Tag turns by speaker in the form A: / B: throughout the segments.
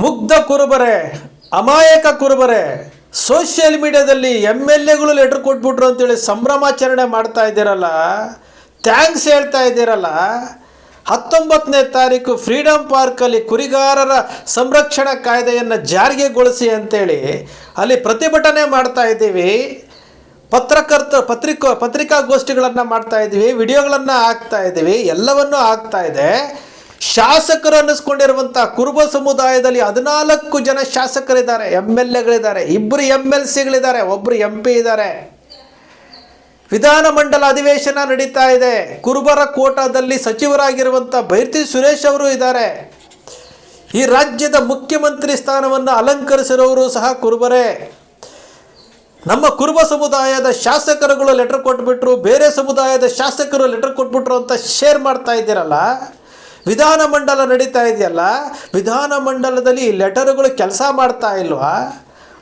A: ಮುಗ್ಧ ಕುರುಬರೆ, ಅಮಾಯಕ ಕುರುಬರೆ ಸೋಷಿಯಲ್ ಮೀಡಿಯಾದಲ್ಲಿ ಎಂ ಎಲ್ ಎಗಳು ಲೆಟ್ರ್ ಕೊಟ್ಬಿಟ್ರು ಅಂತೇಳಿ ಸಂಭ್ರಮಾಚರಣೆ ಮಾಡ್ತಾ ಇದ್ದೀರಲ್ಲ ಥ್ಯಾಂಕ್ಸ್ ಹೇಳ್ತಾ ಇದ್ದೀರಲ್ಲ, ಹತ್ತೊಂಬತ್ತನೇ ತಾರೀಕು ಫ್ರೀಡಮ್ ಪಾರ್ಕಲ್ಲಿ ಕುರಿಗಾರರ ಸಂರಕ್ಷಣಾ ಕಾಯ್ದೆಯನ್ನು ಜಾರಿಗೆಗೊಳಿಸಿ ಅಂತೇಳಿ ಅಲ್ಲಿ ಪ್ರತಿಭಟನೆ ಮಾಡ್ತಾ ಇದ್ದೀವಿ. ಪತ್ರಕರ್ತ, ಪತ್ರಿಕಾ, ಪತ್ರಿಕಾಗೋಷ್ಠಿಗಳನ್ನು ಮಾಡ್ತಾ ಇದ್ದೀವಿ, ವಿಡಿಯೋಗಳನ್ನು ಹಾಕ್ತಾ ಇದ್ದೀವಿ, ಎಲ್ಲವನ್ನೂ ಆಗ್ತಾ ಇದೆ. ಶಾಸಕರು ಅನ್ನಿಸ್ಕೊಂಡಿರುವಂತಹ ಕುರುಬ ಸಮುದಾಯದಲ್ಲಿ ಹದಿನಾಲ್ಕು ಜನ ಶಾಸಕರಿದ್ದಾರೆ. ಎಂ ಎಲ್ ಎಗಳಿದ್ದಾರೆ ಇಬ್ಬರು ಎಂ ಎಲ್ ಸಿಗಳಿದ್ದಾರೆ ಒಬ್ಬರು ಎಂ ಪಿ ಇದ್ದಾರೆ ವಿಧಾನಮಂಡಲ ಅಧಿವೇಶನ ನಡೀತಾ ಇದೆ. ಕುರುಬರ ಕೋಟಾದಲ್ಲಿ ಸಚಿವರಾಗಿರುವಂಥ ಬೈರ್ತಿ ಸುರೇಶ್ ಅವರು ಇದ್ದಾರೆ. ಈ ರಾಜ್ಯದ ಮುಖ್ಯಮಂತ್ರಿ ಸ್ಥಾನವನ್ನು ಅಲಂಕರಿಸಿರೋರು ಸಹ ಕುರುಬರೇ. ನಮ್ಮ ಕುರುಬ ಸಮುದಾಯದ ಶಾಸಕರುಗಳು ಲೆಟರ್ ಕೊಟ್ಬಿಟ್ರು, ಬೇರೆ ಸಮುದಾಯದ ಶಾಸಕರು ಲೆಟರ್ ಕೊಟ್ಬಿಟ್ರು ಅಂತ ಶೇರ್ ಮಾಡ್ತಾ ಇದ್ದೀರಲ್ಲ? ವಿಧಾನಮಂಡಲ ನಡೀತಾ ಇದೆಯಲ್ಲ ವಿಧಾನಮಂಡಲದಲ್ಲಿ ಈ ಲೆಟರ್ಗಳು ಕೆಲಸ ಮಾಡ್ತಾ ಇಲ್ವಾ?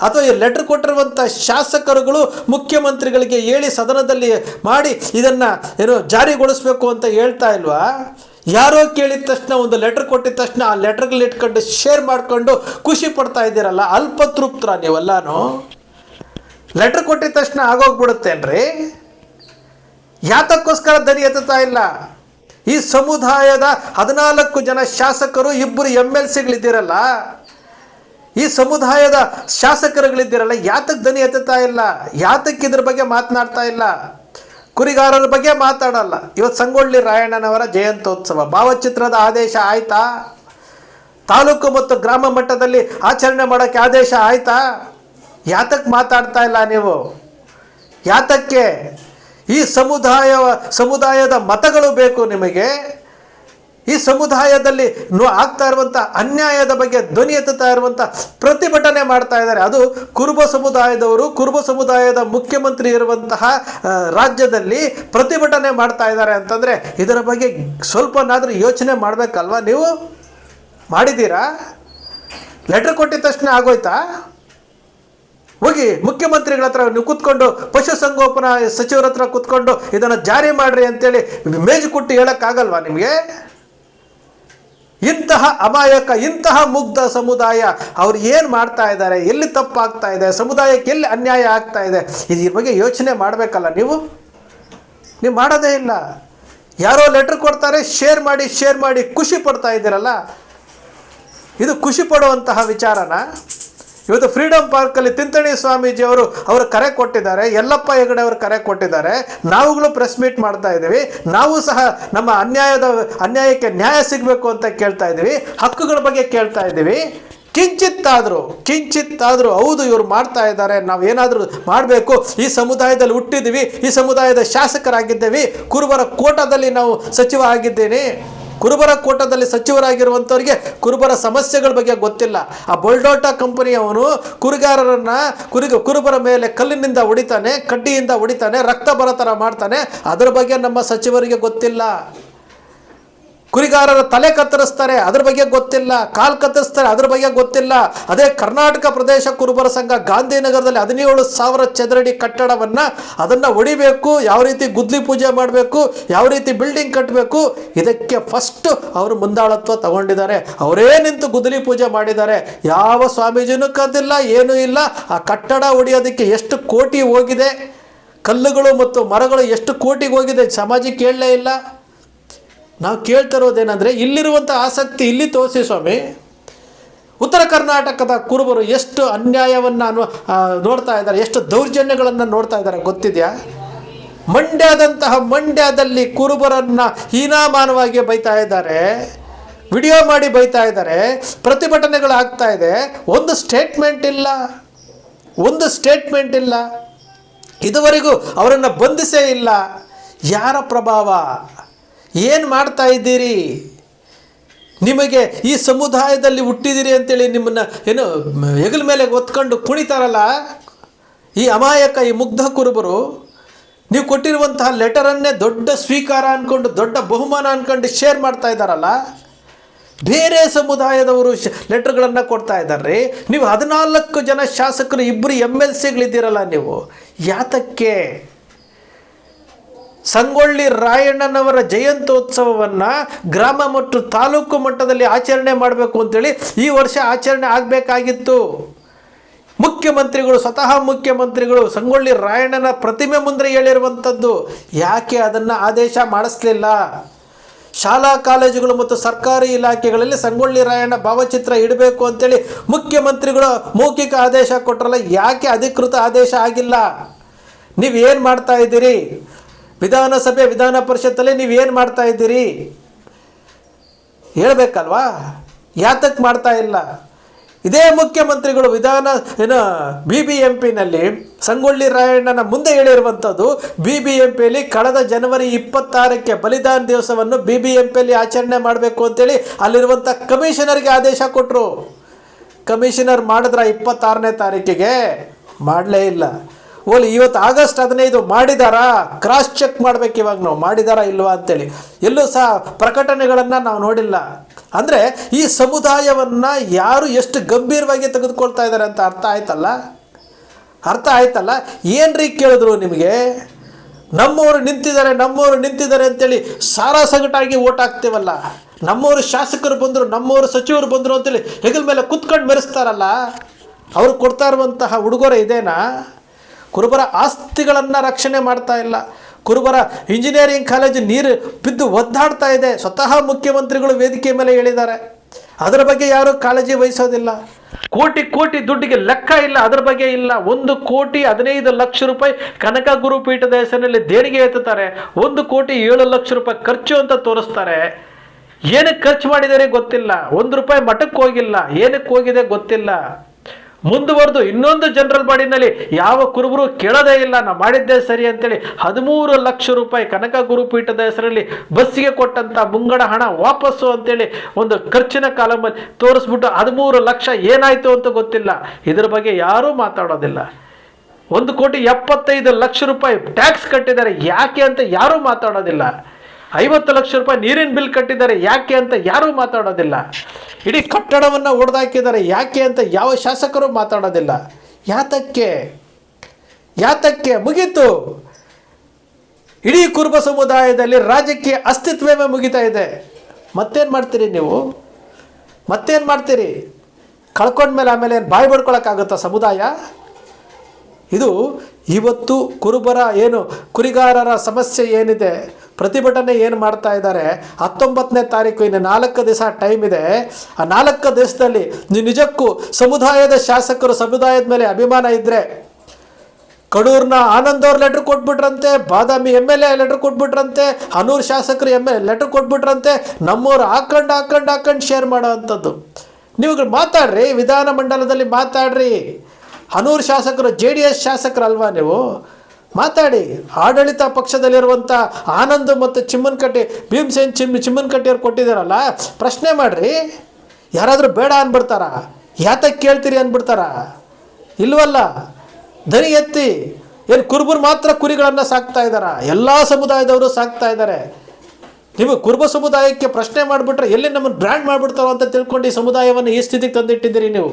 A: ಅಥವಾ ಈ ಲೆಟರ್ ಕೊಟ್ಟಿರುವಂಥ ಶಾಸಕರುಗಳು ಮುಖ್ಯಮಂತ್ರಿಗಳಿಗೆ ಹೇಳಿ ಸದನದಲ್ಲಿ ಮಾಡಿ ಇದನ್ನು ಏನು ಜಾರಿಗೊಳಿಸ್ಬೇಕು ಅಂತ ಹೇಳ್ತಾ ಇಲ್ವಾ? ಯಾರೋ ಕೇಳಿದ ತಕ್ಷಣ, ಒಂದು ಲೆಟರ್ ಕೊಟ್ಟಿದ ತಕ್ಷಣ ಆ ಲೆಟರ್ಗಳು ಇಟ್ಕೊಂಡು ಶೇರ್ ಮಾಡಿಕೊಂಡು ಖುಷಿ ಪಡ್ತಾ ಇದ್ದೀರಲ್ಲ, ಅಲ್ಪತೃಪ್ತರ ನೀವೆಲ್ಲಾನು? ಲೆಟರ್ ಕೊಟ್ಟಿದ ತಕ್ಷಣ ಆಗೋಗ್ಬಿಡುತ್ತೇನ್ರಿ? ಯಾತಕ್ಕೋಸ್ಕರ ದನಿ ಎತ್ತುತ್ತಾ ಇಲ್ಲ? ಈ ಸಮುದಾಯದ ಹದಿನಾಲ್ಕು ಜನ ಶಾಸಕರು ಇಬ್ಬರು ಎಂ ಎಲ್ ಸಿಗಳಿದ್ದೀರಲ್ಲ ಈ ಸಮುದಾಯದ ಶಾಸಕರುಗಳಿದ್ದೀರಲ್ಲ ಯಾತಕ್ಕೆ ದನಿ ಎತ್ತುತ್ತಾ ಇಲ್ಲ? ಯಾತಕ್ಕೆ ಇದ್ರ ಬಗ್ಗೆ ಮಾತನಾಡ್ತಾ ಇಲ್ಲ? ಕುರಿಗಾರರ ಬಗ್ಗೆ ಮಾತಾಡಲ್ಲ. ಇವತ್ತು ಸಂಗೊಳ್ಳಿ ರಾಯಣ್ಣನವರ ಜಯಂತ್ಯೋತ್ಸವ. ಭಾವಚಿತ್ರದ ಆದೇಶ ಆಯ್ತಾ? ತಾಲೂಕು ಮತ್ತು ಗ್ರಾಮ ಮಟ್ಟದಲ್ಲಿ ಆಚರಣೆ ಮಾಡೋಕ್ಕೆ ಆದೇಶ ಆಯ್ತಾ? ಯಾತಕ್ಕೆ ಮಾತಾಡ್ತಾ ಇಲ್ಲ ನೀವು? ಯಾತಕ್ಕೆ? ಈ ಸಮುದಾಯ, ಸಮುದಾಯದ ಮತಗಳು ಬೇಕು ನಿಮಗೆ. ಈ ಸಮುದಾಯದಲ್ಲಿ ಆಗ್ತಾ ಇರುವಂಥ ಅನ್ಯಾಯದ ಬಗ್ಗೆ ಧ್ವನಿ ಎತ್ತುತ್ತಾ ಇರುವಂಥ ಪ್ರತಿಭಟನೆ ಮಾಡ್ತಾ ಇದ್ದಾರೆ. ಅದು ಕುರುಬ ಸಮುದಾಯದವರು, ಕುರುಬ ಸಮುದಾಯದ ಮುಖ್ಯಮಂತ್ರಿ ಇರುವಂತಹ ರಾಜ್ಯದಲ್ಲಿ ಪ್ರತಿಭಟನೆ ಮಾಡ್ತಾ ಇದ್ದಾರೆ ಅಂತಂದರೆ ಇದರ ಬಗ್ಗೆ ಸ್ವಲ್ಪನಾದರೂ ಯೋಚನೆ ಮಾಡಬೇಕಲ್ವಾ ನೀವು? ಮಾಡಿದ್ದೀರಾ? ಲೆಟ್ರ್ ಕೊಟ್ಟಿದ ತಕ್ಷಣ ಆಗೋಯ್ತಾ? ಹೋಗಿ ಮುಖ್ಯಮಂತ್ರಿಗಳ ಹತ್ರ ನೀವು ಕೂತ್ಕೊಂಡು ಪಶುಸಂಗೋಪನಾ ಸಚಿವರ ಹತ್ರ ಕೂತ್ಕೊಂಡು ಇದನ್ನು ಜಾರಿ ಮಾಡ್ರಿ ಅಂತೇಳಿ ಮೇಜು ಕೊಟ್ಟು ಹೇಳೋಕ್ಕಾಗಲ್ವಾ ನಿಮಗೆ? ಇಂತಹ ಅಮಾಯಕ, ಇಂತಹ ಮುಗ್ಧ ಸಮುದಾಯ ಅವ್ರು ಏನು ಮಾಡ್ತಾ ಇದ್ದಾರೆ, ಎಲ್ಲಿ ತಪ್ಪಾಗ್ತಾ ಇದೆ, ಸಮುದಾಯಕ್ಕೆ ಎಲ್ಲಿ ಅನ್ಯಾಯ ಆಗ್ತಾ ಇದೆ, ಇದ್ರ ಬಗ್ಗೆ ಯೋಚನೆ ಮಾಡಬೇಕಲ್ಲ ನೀವು? ನೀವು ಮಾಡೋದೇ ಇಲ್ಲ. ಯಾರೋ ಲೆಟ್ರ್ ಕೊಡ್ತಾರೆ ಶೇರ್ ಮಾಡಿ ಶೇರ್ ಮಾಡಿ ಖುಷಿ ಪಡ್ತಾ ಇದ್ದೀರಲ್ಲ? ಇದು ಖುಷಿ ಪಡುವಂತಹ ವಿಚಾರನ? ಇವತ್ತು ಫ್ರೀಡಂ ಪಾರ್ಕಲ್ಲಿ ತಿಂತಣಿ ಸ್ವಾಮೀಜಿ ಅವರು ಅವರು ಕರೆ ಕೊಟ್ಟಿದ್ದಾರೆ, ಯಲ್ಲಪ್ಪ ಹೆಗಡೆ ಅವರು ಕರೆ ಕೊಟ್ಟಿದ್ದಾರೆ, ನಾವುಗಳು ಪ್ರೆಸ್ ಮೀಟ್ ಮಾಡ್ತಾ ಇದ್ದೀವಿ, ನಾವು ಸಹ ನಮ್ಮ ಅನ್ಯಾಯದ, ಅನ್ಯಾಯಕ್ಕೆ ನ್ಯಾಯ ಸಿಗಬೇಕು ಅಂತ ಕೇಳ್ತಾ ಇದ್ದೀವಿ, ಹಕ್ಕುಗಳ ಬಗ್ಗೆ ಕೇಳ್ತಾ ಇದ್ದೀವಿ. ಕಿಂಚಿತ್ತಾದರೂ ಕಿಂಚಿತ್ತಾದರೂ ಹೌದು ಇವರು ಮಾಡ್ತಾ ಇದ್ದಾರೆ, ನಾವು ಏನಾದರೂ ಮಾಡಬೇಕು. ಈ ಸಮುದಾಯದಲ್ಲಿ ಹುಟ್ಟಿದ್ದೀವಿ, ಈ ಸಮುದಾಯದ ಶಾಸಕರಾಗಿದ್ದೇವೆ ಕುರುಬರ ಕೋಟದಲ್ಲಿ ನಾವು ಸಚಿವ ಆಗಿದ್ದೇನೆ. ಕುರುಬರ ಕೋಟದಲ್ಲಿ ಸಚಿವರಾಗಿರುವಂಥವ್ರಿಗೆ ಕುರುಬರ ಸಮಸ್ಯೆಗಳ ಬಗ್ಗೆ ಗೊತ್ತಿಲ್ಲ. ಆ ಬೊಲ್ಡೋಟಾ ಕಂಪನಿಯವನು ಕುರಿಗಾರರನ್ನ ಕುರಿ ಕುರುಬರ ಮೇಲೆ ಕಲ್ಲಿನಿಂದ ಹೊಡಿತಾನೆ, ಕಡ್ಡಿಯಿಂದ ಹೊಡಿತಾನೆ ರಕ್ತ ಬರೋ ಥರ ಮಾಡ್ತಾನೆ. ಅದರ ಬಗ್ಗೆ ನಮ್ಮ ಸಚಿವರಿಗೆ ಗೊತ್ತಿಲ್ಲ. ಕುರಿಗಾರರ ತಲೆ ಕತ್ತರಿಸ್ತಾರೆ, ಅದ್ರ ಬಗ್ಗೆ ಗೊತ್ತಿಲ್ಲ, ಕಾಲು ಕತ್ತರಿಸ್ತಾರೆ, ಅದ್ರ ಬಗ್ಗೆ ಗೊತ್ತಿಲ್ಲ. ಅದೇ ಕರ್ನಾಟಕ ಪ್ರದೇಶ ಕುರುಬರ ಸಂಘ ಗಾಂಧಿನಗರದಲ್ಲಿ ಹದಿನೇಳು ಸಾವಿರ ಚದರಡಿ ಕಟ್ಟಡವನ್ನು ಅದನ್ನು ಒಡಿಬೇಕು, ಯಾವ ರೀತಿ ಗುದ್ಲಿ ಪೂಜೆ ಮಾಡಬೇಕು, ಯಾವ ರೀತಿ ಬಿಲ್ಡಿಂಗ್ ಕಟ್ಟಬೇಕು ಇದಕ್ಕೆ ಫಸ್ಟ್ ಅವರು ಮುಂದಾಳತ್ವ ತಗೊಂಡಿದ್ದಾರೆ. ಅವರೇ ನಿಂತು ಗುದ್ಲಿ ಪೂಜೆ ಮಾಡಿದ್ದಾರೆ. ಯಾವ ಸ್ವಾಮೀಜಿನೂ ಕದ್ದಿಲ್ಲ, ಏನೂ ಇಲ್ಲ. ಆ ಕಟ್ಟಡ ಹೊಡಿಯೋದಕ್ಕೆ ಎಷ್ಟು ಕೋಟಿ ಹೋಗಿದೆ? ಕಲ್ಲುಗಳು ಮತ್ತು ಮರಗಳು ಎಷ್ಟು ಕೋಟಿಗೆ ಹೋಗಿದೆ? ಸಮಾಜಕ್ಕೆ ಕೇಳಲೇ ಇಲ್ಲ. ನಾವು ಕೇಳ್ತಿರೋದೇನೆಂದರೆ ಇಲ್ಲಿರುವಂಥ ಆಸಕ್ತಿ ಇಲ್ಲಿ ತೋರಿಸಿ ಸ್ವಾಮಿ. ಉತ್ತರ ಕರ್ನಾಟಕದ ಕುರುಬರು ಎಷ್ಟು ಅನ್ಯಾಯವನ್ನು ಅನು ನೋಡ್ತಾ ಇದ್ದಾರೆ, ಎಷ್ಟು ದೌರ್ಜನ್ಯಗಳನ್ನು ನೋಡ್ತಾ ಇದ್ದಾರೆ ಗೊತ್ತಿದೆಯಾ? ಮಂಡ್ಯದಂತಹ ಮಂಡ್ಯದಲ್ಲಿ ಕುರುಬರನ್ನು ಹೀನಾಮಾನವಾಗಿ ಬೈತಾ ಇದ್ದಾರೆ, ವಿಡಿಯೋ ಮಾಡಿ ಬೈತಾ ಇದ್ದಾರೆ, ಪ್ರತಿಭಟನೆಗಳು ಆಗ್ತಾ ಇದೆ. ಒಂದು ಸ್ಟೇಟ್ಮೆಂಟ್ ಇಲ್ಲ, ಒಂದು ಸ್ಟೇಟ್ಮೆಂಟ್ ಇಲ್ಲ. ಇದುವರೆಗೂ ಅವರನ್ನು ಬಂಧಿಸೇ ಇಲ್ಲ. ಯಾರ ಪ್ರಭಾವ? ಏನು ಮಾಡ್ತಾ ಇದ್ದೀರಿ? ನಿಮಗೆ ಈ ಸಮುದಾಯದಲ್ಲಿ ಹುಟ್ಟಿದಿರಿ ಅಂತೇಳಿ ನಿಮ್ಮನ್ನು ಏನು ಹೆಗಲ ಮೇಲೆ ಒತ್ಕೊಂಡು ಕುಣಿತಾರಲ್ಲ? ಈ ಅಮಾಯಕ, ಈ ಮುಗ್ಧ ಕುರುಬರು, ನೀವು ಕೊಟ್ಟಿರುವಂತಹ ಲೆಟರನ್ನೇ ದೊಡ್ಡ ಸ್ವೀಕಾರ ಅಂದ್ಕೊಂಡು ದೊಡ್ಡ ಬಹುಮಾನ ಅಂದ್ಕೊಂಡು ಶೇರ್ ಮಾಡ್ತಾ ಇದ್ದಾರಲ್ಲ? ಬೇರೆ ಸಮುದಾಯದವರು ಶ ಲೆಟ್ರ್ಗಳನ್ನು ಕೊಡ್ತಾ ಇದ್ದಾರೆ ನೀವು ಹದಿನಾಲ್ಕು ಜನ ಶಾಸಕರು ಇಬ್ಬರು ಎಂ ಎಲ್ ಸಿಗಳಿದ್ದೀರಲ್ಲ ನೀವು. ಯಾತಕ್ಕೆ? ಸಂಗೊಳ್ಳಿ ರಾಯಣ್ಣನವರ ಜಯಂತ್ಯೋತ್ಸವವನ್ನು ಗ್ರಾಮ ಮತ್ತು ತಾಲೂಕು ಮಟ್ಟದಲ್ಲಿ ಆಚರಣೆ ಮಾಡಬೇಕು ಅಂತೇಳಿ ಈ ವರ್ಷ ಆಚರಣೆ ಆಗಬೇಕಾಗಿತ್ತು. ಮುಖ್ಯಮಂತ್ರಿಗಳು, ಸ್ವತಃ ಮುಖ್ಯಮಂತ್ರಿಗಳು ಸಂಗೊಳ್ಳಿ ರಾಯಣ್ಣನ ಪ್ರತಿಮೆ ಮುಂದೆ ಹೇಳಿರುವಂಥದ್ದು ಯಾಕೆ ಅದನ್ನು ಆದೇಶ ಮಾಡಿಸ್ಲಿಲ್ಲ? ಶಾಲಾ, ಕಾಲೇಜುಗಳು ಮತ್ತು ಸರ್ಕಾರಿ ಇಲಾಖೆಗಳಲ್ಲಿ ಸಂಗೊಳ್ಳಿ ರಾಯಣ್ಣ ಭಾವಚಿತ್ರ ಇಡಬೇಕು ಅಂತೇಳಿ ಮುಖ್ಯಮಂತ್ರಿಗಳು ಮೌಖಿಕ ಆದೇಶ ಕೊಟ್ಟರಲ್ಲ ಯಾಕೆ ಅಧಿಕೃತ ಆದೇಶ ಆಗಿಲ್ಲ? ನೀವೇನು ಮಾಡ್ತಾ ಇದ್ದೀರಿ? ವಿಧಾನಸಭೆ, ವಿಧಾನ ಪರಿಷತ್ತಲ್ಲಿ ನೀವೇನು ಮಾಡ್ತಾ ಇದ್ದೀರಿ? ಹೇಳಬೇಕಲ್ವಾ? ಯಾತಕ್ಕೆ ಮಾಡ್ತಾ ಇಲ್ಲ? ಇದೇ ಮುಖ್ಯಮಂತ್ರಿಗಳು ವಿಧಾನ, ಏನು ಬಿ ಬಿ ಎಂ ಪಿನಲ್ಲಿ ಸಂಗೊಳ್ಳಿ ರಾಯಣ್ಣನ ಮುಂದೆ ಹೇಳಿರುವಂಥದ್ದು ಬಿ ಬಿ ಎಂ ಪಿಯಲ್ಲಿ ಕಳೆದ ಜನವರಿ ಇಪ್ಪತ್ತಾರಕ್ಕೆ ಬಲಿದಾನ ದಿವಸವನ್ನು ಬಿ ಬಿ ಎಂ ಪಿಯಲ್ಲಿ ಆಚರಣೆ ಮಾಡಬೇಕು ಅಂತೇಳಿ ಅಲ್ಲಿರುವಂಥ ಕಮಿಷನರ್ಗೆ ಆದೇಶ ಕೊಟ್ಟರು ಕಮಿಷನರ್ ಮಾಡಿದ್ರ ಇಪ್ಪತ್ತಾರನೇ ತಾರೀಕಿಗೆ ಮಾಡಲೇ ಇಲ್ಲ. ಓಲಿ ಇವತ್ತು ಆಗಸ್ಟ್ ಹದಿನೈದು ಮಾಡಿದಾರಾ? ಕ್ರಾಸ್ ಚೆಕ್ ಮಾಡ್ಬೇಕು ಇವಾಗ ನಾವು. ಮಾಡಿದಾರಾ ಇಲ್ವಾ ಅಂತೇಳಿ. ಎಲ್ಲೂ ಸಹ ಪ್ರಕಟಣೆಗಳನ್ನು ನಾವು ನೋಡಿಲ್ಲ. ಅಂದರೆ ಈ ಸಮುದಾಯವನ್ನು ಯಾರು ಎಷ್ಟು ಗಂಭೀರವಾಗಿ ತೆಗೆದುಕೊಳ್ತಾ ಇದ್ದಾರೆ ಅಂತ ಅರ್ಥ ಆಯ್ತಲ್ಲ? ಅರ್ಥ ಆಯ್ತಲ್ಲ? ಏನ್ರಿ ಕೇಳಿದ್ರು ನಿಮಗೆ? ನಮ್ಮವರು ನಿಂತಿದ್ದಾರೆ ನಮ್ಮವರು ನಿಂತಿದ್ದಾರೆ ಅಂತೇಳಿ ಸಾರಾ ಸಗಟಾಗಿ ಓಟ್ ಹಾಕ್ತೇವಲ್ಲ? ನಮ್ಮವರು ಶಾಸಕರು ಬಂದರು, ನಮ್ಮವರು ಸಚಿವರು ಬಂದರು ಅಂತೇಳಿ ಹೆಗಲ ಮೇಲೆ ಕುತ್ಕೊಂಡು ಮೆರೆಸ್ತಾರಲ್ಲ? ಅವರು ಕೊಡ್ತಾ ಇರುವಂತಹ ಉಡುಗೊರೆ ಇದೇನಾ? ಕುರುಬರ ಆಸ್ತಿಗಳನ್ನು ರಕ್ಷಣೆ ಮಾಡ್ತಾ ಇಲ್ಲ. ಕುರುಬರ ಇಂಜಿನಿಯರಿಂಗ್ ಕಾಲೇಜು ನೀರು ಬಿದ್ದು ಒದ್ದಾಡ್ತಾ ಇದೆ. ಸ್ವತಃ ಮುಖ್ಯಮಂತ್ರಿಗಳು ವೇದಿಕೆ ಮೇಲೆ ಹೇಳಿದ್ದಾರೆ. ಅದರ ಬಗ್ಗೆ ಯಾರೂ ಕಾಳಜಿ ವಹಿಸೋದಿಲ್ಲ. ಕೋಟಿ ಕೋಟಿ ದುಡ್ಡಿಗೆ ಲೆಕ್ಕ ಇಲ್ಲ, ಅದರ ಬಗ್ಗೆ ಇಲ್ಲ. ಒಂದು ಕೋಟಿ ಹದಿನೈದು ಲಕ್ಷ ರೂಪಾಯಿ ಕನಕ ಗುರುಪೀಠದ ಹೆಸರಿನಲ್ಲಿ ದೇಣಿಗೆ ಎತ್ತುತ್ತಾರೆ. ಒಂದು ಕೋಟಿ ಏಳು ಲಕ್ಷ ರೂಪಾಯಿ ಖರ್ಚು ಅಂತ ತೋರಿಸ್ತಾರೆ. ಏನಕ್ಕೆ ಖರ್ಚು ಮಾಡಿದರೆ ಗೊತ್ತಿಲ್ಲ. ಒಂದು ರೂಪಾಯಿ ಮಠಕ್ಕೆ ಹೋಗಿಲ್ಲ. ಏನಕ್ಕೆ ಹೋಗಿದೆ ಗೊತ್ತಿಲ್ಲ. ಮುಂದುವರೆದು ಇನ್ನೊಂದು ಜನರಲ್ ಬಾಡಿನಲ್ಲಿ ಯಾವ ಕುರುಬರು ಕೇಳೋದೇ ಇಲ್ಲ, ನಾ ಮಾಡಿದ್ದೆ ಸರಿ ಅಂತೇಳಿ ಹದಿಮೂರು ಲಕ್ಷ ರೂಪಾಯಿ ಕನಕ ಗುರುಪೀಠದ ಹೆಸರಲ್ಲಿ ಬಸ್ಸಿಗೆ ಕೊಟ್ಟಂತ ಮುಂಗಡ ಹಣ ವಾಪಸ್ಸು ಅಂತೇಳಿ ಒಂದು ಖರ್ಚಿನ ಕಾಲಮಲ್ಲಿ ತೋರಿಸ್ಬಿಟ್ಟು ಹದಿಮೂರು ಲಕ್ಷ ಏನಾಯ್ತು ಅಂತ ಗೊತ್ತಿಲ್ಲ. ಇದ್ರ ಬಗ್ಗೆ ಯಾರೂ ಮಾತಾಡೋದಿಲ್ಲ. ಒಂದು ಕೋಟಿ ಎಪ್ಪತ್ತೈದು ಲಕ್ಷ ರೂಪಾಯಿ ಟ್ಯಾಕ್ಸ್ ಕಟ್ಟಿದ್ದಾರೆ, ಯಾಕೆ ಅಂತ ಯಾರೂ ಮಾತಾಡೋದಿಲ್ಲ. ಐವತ್ತು ಲಕ್ಷ ರೂಪಾಯಿ ನೀರಿನ ಬಿಲ್ ಕಟ್ಟಿದ್ದಾರೆ, ಯಾಕೆ ಅಂತ ಯಾರೂ ಮಾತಾಡೋದಿಲ್ಲ. ಇಡೀ ಕಟ್ಟಡವನ್ನು ಒಡೆದಾಕಿದ್ದಾರೆ. ಯಾಕೆ ಅಂತ ಯಾವ ಶಾಸಕರು ಮಾತಾಡೋದಿಲ್ಲ. ಯಾತಕ್ಕೆ? ಯಾತಕ್ಕೆ? ಮುಗೀತು. ಇಡೀ ಕುರುಬ ಸಮುದಾಯದಲ್ಲಿ ರಾಜಕೀಯ ಅಸ್ತಿತ್ವವೇ ಮುಗಿತಾ ಇದೆ. ಮತ್ತೇನು ಮಾಡ್ತೀರಿ ನೀವು? ಮತ್ತೇನು ಮಾಡ್ತೀರಿ? ಕಳ್ಕೊಂಡ್ಮೇಲೆ ಆಮೇಲೆ ಏನು ಬಾಯಿ ಬಡ್ಕೊಳಕ್ಕಾಗುತ್ತಾ ಸಮುದಾಯ? ಇದು ಇವತ್ತು ಕುರುಬರ ಏನು ಕುರಿಗಾರರ ಸಮಸ್ಯೆ ಏನಿದೆ? ಪ್ರತಿಭಟನೆ ಏನು ಮಾಡ್ತಾ ಇದ್ದಾರೆ? ಹತ್ತೊಂಬತ್ತನೇ ತಾರೀಕು ಇನ್ನು ನಾಲ್ಕು ದಿವಸ ಟೈಮ್ ಇದೆ. ಆ ನಾಲ್ಕು ದಿವಸದಲ್ಲಿ ನಿಜಕ್ಕೂ ಸಮುದಾಯದ ಶಾಸಕರು ಸಮುದಾಯದ ಮೇಲೆ ಅಭಿಮಾನ ಇದ್ದರೆ ಕಡೂರ್ನ ಆನಂದ್ ಅವ್ರು letter ಕೊಟ್ಬಿಟ್ರಂತೆ, Badami M L A letter ಕೊಟ್ಬಿಟ್ರಂತೆ, Hanur ಶಾಸಕರು ಎಂ ಎಲ್ ಲೆಟ್ರ್ ಕೊಟ್ಬಿಟ್ರಂತೆ, ನಮ್ಮವ್ರು ಹಾಕೊಂಡು ಹಾಕೊಂಡು ಹಾಕೊಂಡು ಶೇರ್ ಮಾಡೋ ಅಂಥದ್ದು ನೀವುಗಳು ಮಾತಾಡ್ರಿ, ವಿಧಾನ ಮಂಡಲದಲ್ಲಿ ಮಾತಾಡ್ರಿ. ಹನೂರು ಶಾಸಕರು ಜೆ ಡಿ ಎಸ್ ಶಾಸಕರಲ್ವಾ ನೀವು? ಮಾತಾಡಿ. ಆಡಳಿತ ಪಕ್ಷದಲ್ಲಿರುವಂಥ ಆನಂದ್ ಮತ್ತು ಚಿಮ್ಮನಕಟ್ಟಿ, ಭೀಮಸೇನ್ ಚಿಮ್, ಚಿಮ್ಮನಕಟ್ಟಿಯವ್ರು ಕೊಟ್ಟಿದ್ದಾರಲ್ಲ, ಪ್ರಶ್ನೆ ಮಾಡಿರಿ. ಯಾರಾದರೂ ಬೇಡ ಅಂದ್ಬಿಡ್ತಾರ ಯಾತಕ್ಕೆ ಕೇಳ್ತೀರಿ ಅಂದ್ಬಿಡ್ತಾರ ಇಲ್ವಲ್ಲ? ದನಿ ಎತ್ತಿ, ಏನು ಕುರುಬರು ಮಾತ್ರ ಕುರಿಗಳನ್ನು ಸಾಕ್ತಾ ಇದ್ದಾರ? ಎಲ್ಲ ಸಮುದಾಯದವರು ಸಾಕ್ತಾ ಇದ್ದಾರೆ. ನೀವು ಕುರುಬ ಸಮುದಾಯಕ್ಕೆ ಪ್ರಶ್ನೆ ಮಾಡಿಬಿಟ್ರೆ ಎಲ್ಲಿ ನಮ್ಮನ್ನು ಬ್ರ್ಯಾಂಡ್ ಮಾಡಿಬಿಡ್ತಾರೋ ಅಂತ ತಿಳ್ಕೊಂಡು ಈ ಸಮುದಾಯವನ್ನು ಈ ಸ್ಥಿತಿಗೆ ತಂದಿಟ್ಟಿದ್ದೀರಿ ನೀವು.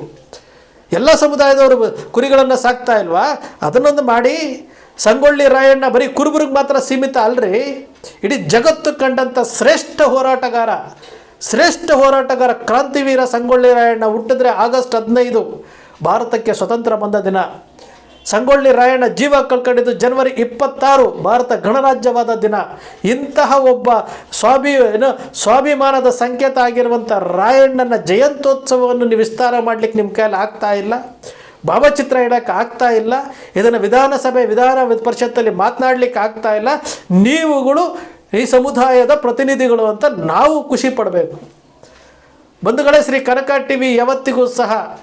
A: ಎಲ್ಲ ಸಮುದಾಯದವರು ಕುರಿಗಳನ್ನು ಸಾಕ್ತಾ ಇಲ್ವಾ? ಅದನ್ನೊಂದು ಮಾಡಿ. ಸಂಗೊಳ್ಳಿ ರಾಯಣ್ಣ ಬರೀ ಕುರುಬರಿಗೆ ಮಾತ್ರ ಸೀಮಿತ ಅಲ್ರಿ. ಇಡೀ ಜಗತ್ತು ಕಂಡಂಥ ಶ್ರೇಷ್ಠ ಹೋರಾಟಗಾರ ಶ್ರೇಷ್ಠ ಹೋರಾಟಗಾರ ಕ್ರಾಂತಿವೀರ ಸಂಗೊಳ್ಳಿ ರಾಯಣ್ಣ ಹುಟ್ಟಿದ್ರೆ ಆಗಸ್ಟ್ ಹದಿನೈದು ಭಾರತಕ್ಕೆ ಸ್ವತಂತ್ರ ಬಂದ ದಿನ. ಸಂಗೊಳ್ಳಿ ರಾಯಣ್ಣ ಜೀವ ಕಳ್ಕೊಂಡಿದ್ದು ಜನವರಿ ಇಪ್ಪತ್ತಾರು, ಭಾರತ ಗಣರಾಜ್ಯವಾದ ದಿನ. ಇಂತಹ ಒಬ್ಬ ಸ್ವಾಭಿ, ಏನು, ಸ್ವಾಭಿಮಾನದ ಸಂಕೇತ ಆಗಿರುವಂಥ ರಾಯಣ್ಣನ ಜಯಂತ್ಯೋತ್ಸವವನ್ನು ನೀವು ವಿಸ್ತಾರ ಮಾಡಲಿಕ್ಕೆ ನಿಮ್ಮ ಕೈಯಲ್ಲಿ ಆಗ್ತಾ ಇಲ್ಲ. ಭಾವಚಿತ್ರ ಇಡೋಕ್ಕೆ ಆಗ್ತಾ ಇಲ್ಲ. ಇದನ್ನು ವಿಧಾನಸಭೆ, ವಿಧಾನ ಪರಿಷತ್ತಲ್ಲಿ ಮಾತನಾಡಲಿಕ್ಕೆ ಆಗ್ತಾ ಇಲ್ಲ. ನೀವುಗಳು ಈ ಸಮುದಾಯದ ಪ್ರತಿನಿಧಿಗಳು ಅಂತ ನಾವು ಖುಷಿ ಪಡಬೇಕು. ಬಂಧುಗಳೇ, ಶ್ರೀ ಕನಕ ಟಿ ವಿ ಯಾವತ್ತಿಗೂ ಸಹ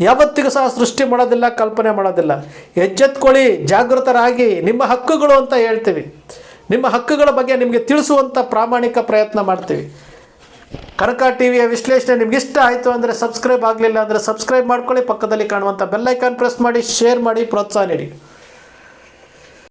A: ಯಾವತ್ತಿಗೂ ಸಹ ಸೃಷ್ಟಿ ಮಾಡೋದಿಲ್ಲ, ಕಲ್ಪನೆ ಮಾಡೋದಿಲ್ಲ. ಎಚ್ಚೆತ್ಕೊಳ್ಳಿ, ಜಾಗೃತರಾಗಿ, ನಿಮ್ಮ ಹಕ್ಕುಗಳು ಅಂತ ಹೇಳ್ತೀವಿ. ನಿಮ್ಮ ಹಕ್ಕುಗಳ ಬಗ್ಗೆ ನಿಮಗೆ ತಿಳಿಸುವಂಥ ಪ್ರಾಮಾಣಿಕ ಪ್ರಯತ್ನ ಮಾಡ್ತೀವಿ. ಕನಕ ಟಿ ವಿಯ ವಿಶ್ಲೇಷಣೆ ನಿಮ್ಗೆ ಇಷ್ಟ ಆಯಿತು ಅಂದರೆ ಸಬ್ಸ್ಕ್ರೈಬ್ ಆಗಲಿಲ್ಲ ಅಂದರೆ ಸಬ್ಸ್ಕ್ರೈಬ್ ಮಾಡ್ಕೊಳ್ಳಿ. ಪಕ್ಕದಲ್ಲಿ ಕಾಣುವಂಥ ಬೆಲ್ಲೈಕಾನ್ ಪ್ರೆಸ್ ಮಾಡಿ ಶೇರ್ ಮಾಡಿ, ಪ್ರೋತ್ಸಾಹ ನೀಡಿ.